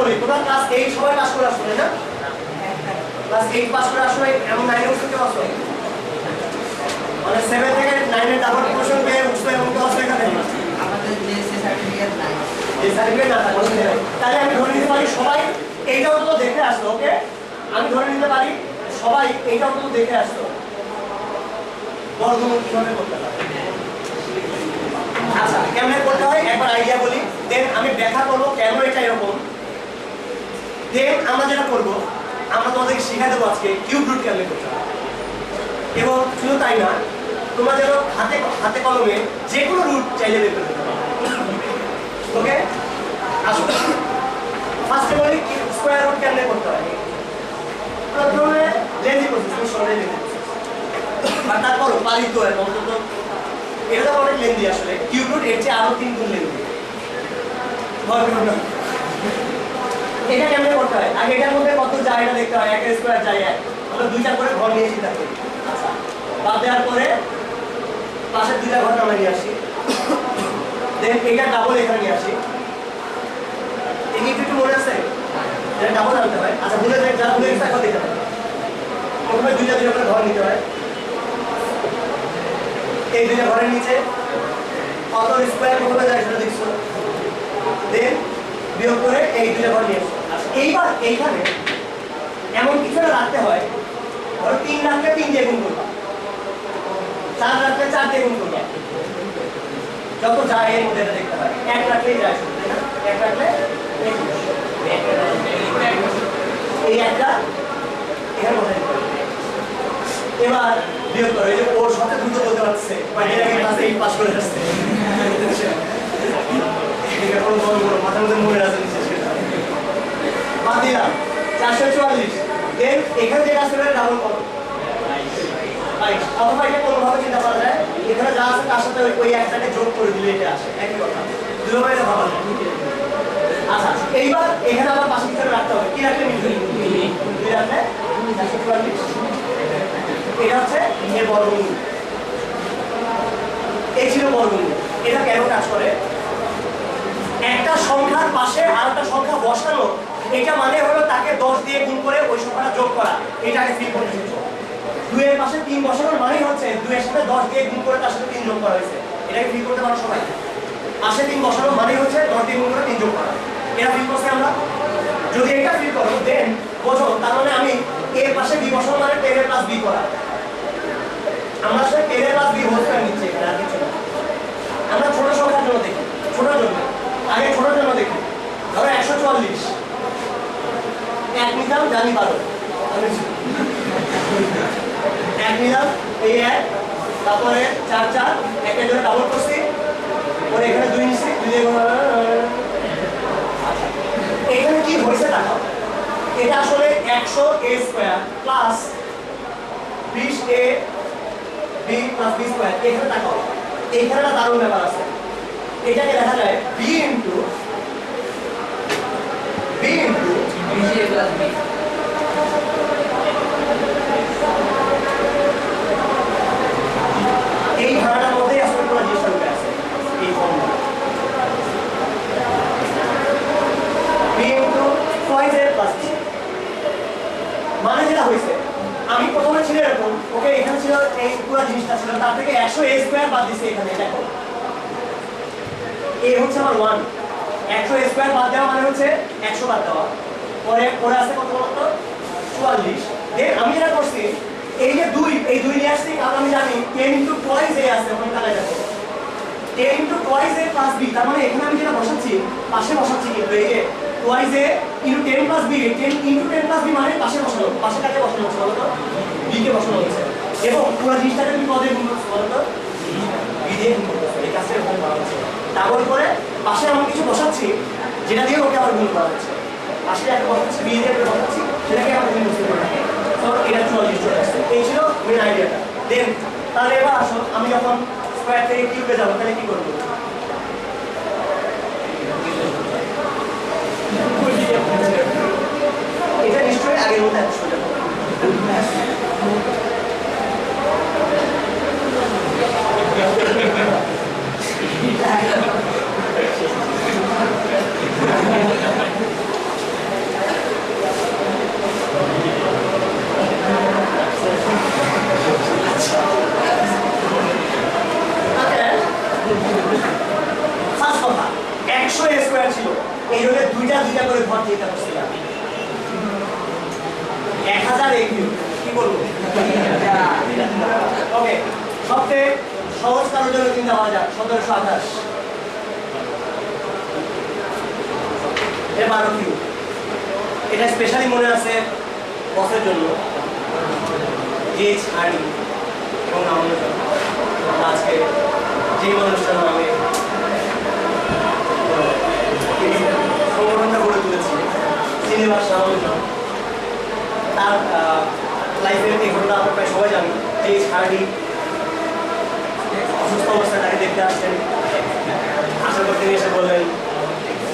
করি। তোমার ক্লাস এই সবাই পাস করে আসবে না? ক্লাস এইট পাস করে আসবে এমন নাইনে উঠতে কেউ আসবে মানে সেভেন থেকে নাইনে ডাবল প্রমোশন পেয়ে উঠবে এমন কেউ আসবে এখানে তাহলে আমি ধরে নিতে পারি সবাই এইটা অন্তত দেখে আসতো ওকে? আমি ধরে নিতে পারি সবাই এইটা অন্তত দেখে আসতো বর্গমূল কীভাবে করতে পারে আচ্ছা কেমনে করতে হয়? একবার আইডিয়া বলি। দেন আমি ব্যাখ্যা করব কেন এটা এরকম। দেন আমরা যেটা করব, আমরা তোমাদেরকে শিখাই দেবো আজকে কিউব রুট কেমনে করতে হয়। এবং শুধু তাই না, তোমরা যেন হাতে হাতে কলমে যে কোনো রুট চাইলে বের করতে পারো। ওকে আসো। ফার্স্টে বলি স্কোয়ার রুট কেমনে করতে হয়? প্রথমে লেন্দি প্রসেস সরে লেন্দি আর তারপর পালিত হয় অন্তত। এটা তো অনেক লেন্দি আসলে। কিউব রুট এর চেয়ে আরও তিন গুণ লেন্দি ভয় না। এটা কেমনে করতে হয়? আগে এটার মধ্যে কত যায় এটা দেখতে হয়? এক স্কোয়ার যায় এক। আমরা দুইটা করে ঘর নিয়ে চিন্তা করি আচ্ছা। বাদ দেওয়ার পরে পাশের দুইটা ঘর আমরা নিয়ে আসি। দেন এটা ডাবল এখানে নিয়ে আসি। এই একটু মনে আছে? এটা ডাবল আনতে হয়। আচ্ছা ভুলে যাই যারা ভুলে গেছে এখন দেখতে হবে প্রথমে দুইটা দুইটা করে ঘর নিতে হয়। এই দুইটা ঘরের নিচে কত স্কোয়ার প্রথমে যায় সেটা দেখছ। দেন বিয়োগ করে এই দুইটা ঘর নিয়ে এইবার, এইখানে এমন কিছু রাখতে হয়, ধরো তিন রাখলে তিন দিয়ে গুণ চার রাখলে চার দিয়ে গুণ যত যায় এর মধ্যে দেখতে এক যায় এক এই একটা এবার বিয়োগ করো যে ওর সাথে দ্রুত বলতে পারছে মানে এর আগে ক্লাসে পাস করে আসছে। মাথার মধ্যে মনে আছে দিলাম চারশো চুয়াল্লিশ। দেন এখানে যেটা আসবে ডাবল বাইশ। অথবা এটা কোনোভাবে চিন্তা করা যায়, এখানে যা আছে তার সাথে ওই- একটাকে যোগ করে দিলে এটা আসে। একই কথা। দুটোভাবে এটা ভাবা যায়। আচ্ছা এইবার এখানে আবার পাশে কিছু রাখতে হবে। কি রাখলে মিলবে দুই রাখলে চারশো চুয়াল্লিশ। এটা হচ্ছে এর বর্গমূল। এই ছিল বর্গমূল। এটা কেন কাজ করে? একটা সংখ্যার পাশে আর একটা সংখ্যা বসানো এটা মানে হলো তাকে দশ দিয়ে গুণ করে ওই সংখ্যাটা যোগ করা। এটাকে ফিল পরিচিত দুইয়ের পাশে তিন বসানোর মানেই হচ্ছে দুইয়ের সাথে দশ দিয়ে গুণ করে তার সাথে তিন যোগ করা হয়েছে। এটাকে ফিল করতে পারো সবাই। পাশে তিন বছরের মানেই হচ্ছে দশ দিয়ে গুণ করে তিন যোগ করা। এটা ফিল করছি আমরা? যদি এটা ফিল করো দেন বোঝো, তার মানে আমি এর পাশে বি বসানো মানে টেন এর প্লাস বি করা আমরা আসলে টেন এর প্লাস বি হোল স্কয়ার নিচ্ছি এখানে আর কিছু না আমরা ছোট সংখ্যার জন্য দেখি ছোটর জন্য আগে ছোটর জন্য দেখি ধরো একশো চুয়াল্লিশ এক নিলাম জানি বারো এক নিলাম এই এক, তারপরে চার চার একের জন্য ডাবল করছি। পরে এখানে দুই নিচ্ছি দুই আচ্ছা। এখানে কি হয়েছে দেখো, এটা আসলে একশো এ স্কোয়ার প্লাস বিশ A B plus B square এখানে দেখো এইখানে একটা দারুণ ব্যাপার আছে। এটাকে দেখা যায় B into B into B এই প্লাস মানে যেটা হয়েছে, আমি প্রথমে ছিল ওকে এখানে ছিল এই পুরো জিনিসটা ছিল, তার থেকে একশো স্কোয়ার বাদ দিছে এখানে, দেখো। এ হচ্ছে আমার ওয়ান একশো স্কোয়ার বাদ দেওয়া মানে হচ্ছে একশো বাদ দেওয়া। পরে পরে আছে কত? চুয়াল্লিশ। আমি যেটা করছি, এই যে দুই, এই দুই নিয়ে আসছি, কারণ আমি জানি টেন এ আছে, ওখানে টেন এ প্লাস বি তার মানে এখানে আমি যেটা বসাচ্ছি, পাশে বসাচ্ছি কিন্তু এই যে A into ten plus B ten into ten plus B মানে পাশে বসানো, পাশে কাকে বসানো হচ্ছে বলতো? বি কে বসানো হচ্ছে। এবং পুরো জিনিসটাকে গুণ বলতো? বি দিয়ে গুণ এই এরকম করা হচ্ছে। পাশে এমন কিছু বসাচ্ছি, যেটা দিয়ে ওকে আবার গুণ করা হচ্ছে। পাশে একটা বসাচ্ছি বি দিয়ে বসাচ্ছি সেটাকে আমরা করতে পারি। তো এটা চুয়াল্লিশ চলে আসছে এই ছিল মেন আইডিয়াটা দেন তাহলে এবার আসো, আমি যখন স্কোয়ার থেকে কিউবে যাব, তাহলে কি করব? এটা নিশ্চয়ই আগের মতো এত সোজা হবে। এইভাবে দুইটা দুইটা করে ঘর এক হাজার কি বলব? ওকে, সবচেয়ে সহজ কারোর জন্য যাক, সতেরোশো আঠাশ। এর বারো কিউ। এটা স্পেশালি মনে আছে বসের জন্য জিএইচ হার্ডি এবং আমাদের জন্য আমরা আজকে যে মানুষটার নামে এই সংগঠনটা গড়ে তুলেছি সিনেমার সামান্য তার লাইফের এই ঘটনা আমরা প্রায় সবাই জানি জিএইচ হার্ডি অসুস্থ অবস্থায় তাকে দেখতে আসছেন আশা করতে এসে বললেন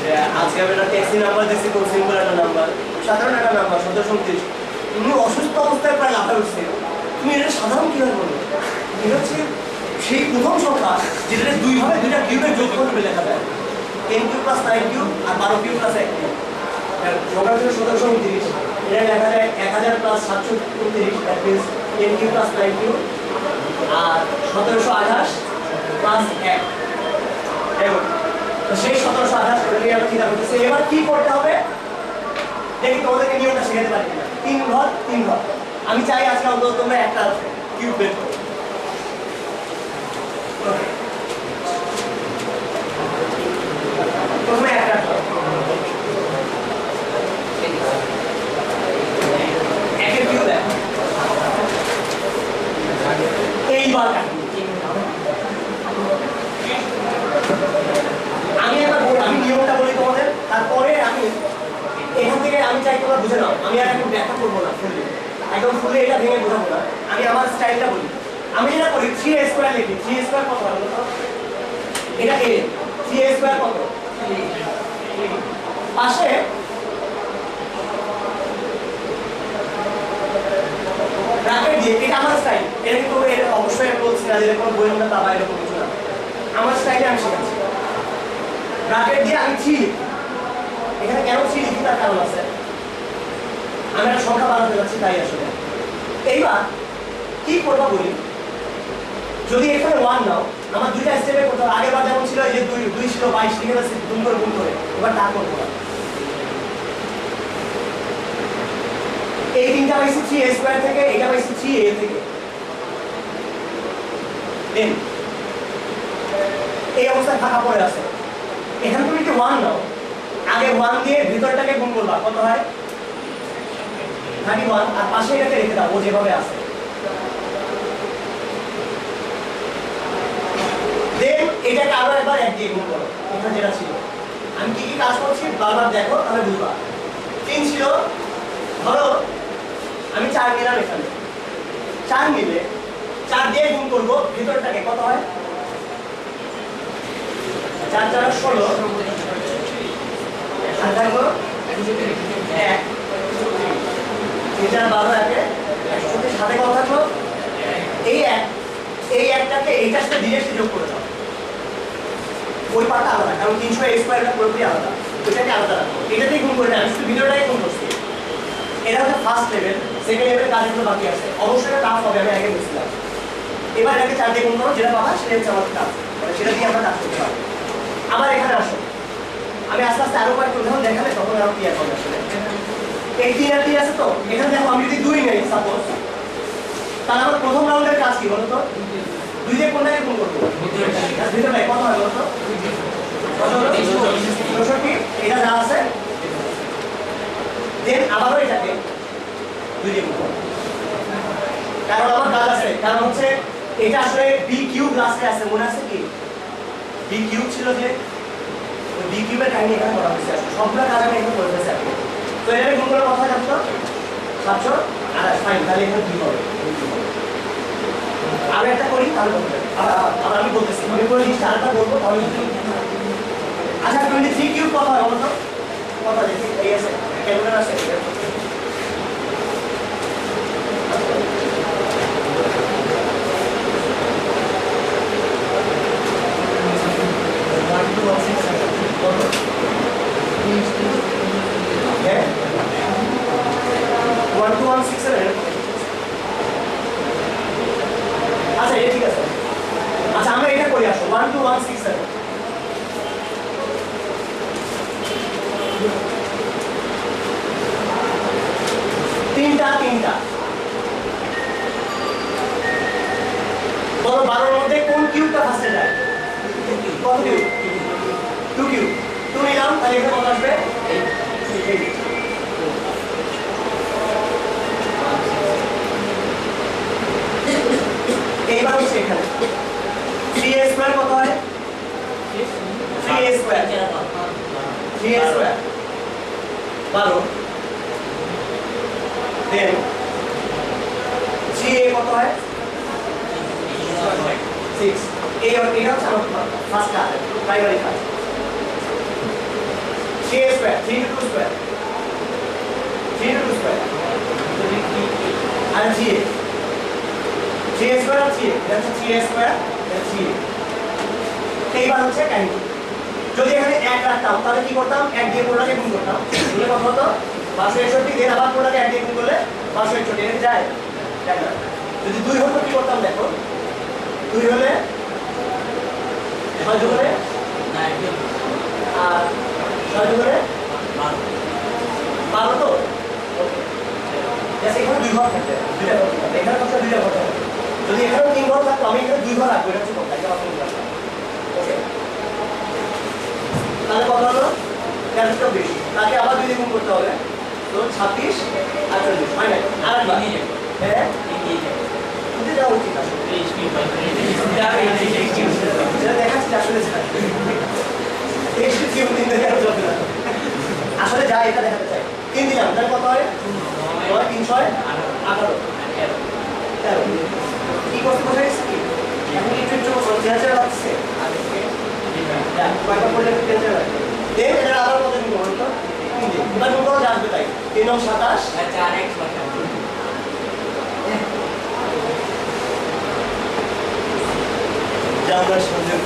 যে আজকে আমি একটা ট্যাক্সি নাম্বার দেখছি খুব সিম্পল একটা নাম্বার সাধারণ একটা নাম্বার সতেরোশো উনত্রিশ তুমি অসুস্থ অবস্থায় প্রায় লাফা উঠছে তুমি এটা সাধারণ কীভাবে বলব এটা হচ্ছে সেই প্রথম সংখ্যা যেটা দুইভাবে দুইটা কিউবের যোগ করবে লেখা যায়। Ten Q plus nine Q আর বারো কিউ প্লাস এক কিউ সংখ্যা হচ্ছে সতেরোশো এটা লেখা যায় এক হাজার প্লাস সাতশো উনত্রিশ that means ten Q plus nine Q আর সতেরোশো আঠাশ প্লাস এক। সেই সতেরোশো আঠাশ করে নিয়ে আমরা চিন্তা এবার কি করতে হবে? দেখি তোমাদেরকে নিয়মটা শেখাতে পারি। তিন ঘর তিন ঘর। আমি চাই আজকে অন্তত তোমরা একটা কিউব বের করো Okay. প্রথমে একটা ঘর একের কিউব দেখো এইবার কাটুন আমি একবার বলি আমি নিয়মটা বলি তোমাদের তারপরে আমি এখান থেকে আমি চাই তোমরা বুঝে নাও আমি আর এখন ব্যাখ্যা করব না ফুললি একদম ফুলে এটা ভেঙে বোঝাবো না আমি স্টাইলটা বলি। আমি যেটা করি থ্রি স্কোয়ার লিখি। থ্রি স্কোয়ার কত তো? এটা এ থ্রি স্কোয়ার কত? পাশে এটা আমার এটা এটা আমরা স্টাইলে আমি আমি তার আছে? সংখ্যা বানাতে তাই আসলে। এইবার কি করবা বলি? যদি এখানে ওয়ান নাও, আমার দুইটা স্টেপে করতে হবে। আগের যেমন ছিল যে দুই দুই ছিল বাইশ লিখে যাচ্ছে গুণ করে গুণ করে। এবার তা করব না। এই তিনটা পাইছি থ্রি এ স্কোয়ার থেকে এটা পাইছি থ্রি এ থেকে। দেন এই অবস্থায় ফাঁকা পড়ে আছে। এখানে তুমি যদি ওয়ান নাও। আগে ওয়ান দিয়ে ভিতরটাকে গুণ করবা। কত হয়? থার্টি ওয়ান আর পাশে এটাকে রেখে দাও, ও যেভাবে আছে দেন এটাকে আরও একবার এক দিয়ে গুণ করো এখানে যেটা ছিল। আমি কি কি কাজ করছি? বারবার দেখো, তাহলে বুঝবা তিন ছিল, ধরো, আমি চার নিলাম এখানে। চার নিলে, চার দিয়ে গুণ করব, ভিতরটাকে কত হয়? চার চার ষোলো। এক। চার বারো একে একশো চব্বিশ সাথে কত থাকল? এই এক। এই একটাকে এইটার সাথে ডিরেক্টলি যোগ করে দাও। ওই পার্টটা আলাদা, কারণ তিনশো এ স্কোয়ারটা পুরোপুরি আলাদা, ওইটাকে আলাদা রাখো এটাতেই গুণ করে আমি শুধু ভিডিওটাই গুণ করছি। এটা হচ্ছে ফার্স্ট লেভেল সেকেন্ড লেভেল কাজগুলো বাকি আছে। অবশ্যই টাফ হবে, আমি আগে বুঝছিলাম এবার এটাকে চার দিয়ে গুণ করো, যেটা পাবা সেটা হচ্ছে আমার কাজ। মানে সেটা দিয়ে আমরা কাজ করতে পারব। আবার এখানে আসো। আমি আস্তে আস্তে আরও কয়েকটা উদাহরণ দেখালে তখন আরও ক্লিয়ার হবে আসলে। এই তিন আর তিন আছে তো? এখানে দেখো আমি যদি দুই নেই সাপোজ তাহলে আমার প্রথম রাউন্ডের কাজ কি বলো তো দুই দিয়ে কোনটাকে গুণ করব? ভিতরে কত হয় বলো তো। কত হলো? চৌষট্টি এটা যা আছে, দেন আবারও এটাকে দুই কারণ আমার কাজ আছে, কারণ হচ্ছে এটা আসলে বি কিউব লাস্টে আছে, মনে আছে কি? বি কিউব ছিল যে বি কিউবের কাহিনী এখানে করা হয়েছে সবগুলো কাজ আমি এখানে করে ফেলেছি তো এটা গুণ করে কথা যাচ্ছ সাতশো আঠাশ ফাইন তাহলে এখানে দুই হবে? আমি একটা করি তাহলে বলতে আবার আমি বলতেছি আমি করে জিনিসটা আরেকটা বলব তাহলে আচ্ছা টোয়েন্টি থ্রি কিউব কত হয় বলো তো? কত দেখি এই আছে ক্যালকুলেটার আছে One, two, one, six, seven. 167. তিনটা তিনটা। বলো বারোর মধ্যে কোন কিউটা ফার্স্টে যায়? কোন কিউ টু কিউ তুমি যাও তাহলে এখানে কত আসবে? থ্রি স্কোয়ার বারো। দেন থ্রি এ কত হয়? সিক্স এই এটা হচ্ছে আমার ফার্স্ট কাজ প্রাইমারি কাজ three A square three two square three two square R three A three A square R three A three A square three A এইবার হচ্ছে কাহিনী যদি এখানে এক রাখতাম তাহলে কি করতাম? এক দিয়ে পুরোটাকে গুণ করতাম। তাহলে কত হতো? পাঁচশো একষট্টি আবার পুরোটাকে এক দিয়ে গুণ করলে পাঁচশো একষট্টি। এটা যায়? যদি দুই হতো কি করতাম দেখো? দুই হলে ছয় হলে আর ছয় হলে বারো। তো? এখানে দুই ঘর থাকবে। এখানে দুইটা ঘর থাকবে। যদি এখানেও তিন ঘর থাকতো আমি এখানে দুই ঘর রাখব। এটা হচ্ছে কোনটা এটা হচ্ছে কোনটা ওকে তাহলে কত হলো তেরোশো চব্বিশ তাকে আবার দুই দ্বিগুণ করতে হবে। তো ছাব্বিশ আর চল্লিশ হয় না আর একবার। হ্যাঁ? যাওয়া উচিত আসলে। দেখাচ্ছি আসলে আসলে যায় এটা দেখাতে চাই। তিন দিলাম। তাহলে কত হয়? নয়। তিন ছয়? আঠারো। তেরো। কি করতে বোঝা গেছে কি? এখন একটু একটু টেনশন লাগছে টেনশন লাগছে বা দুটোও জানতে তাই তিন সাতাশ চার এক জানার সুযোগ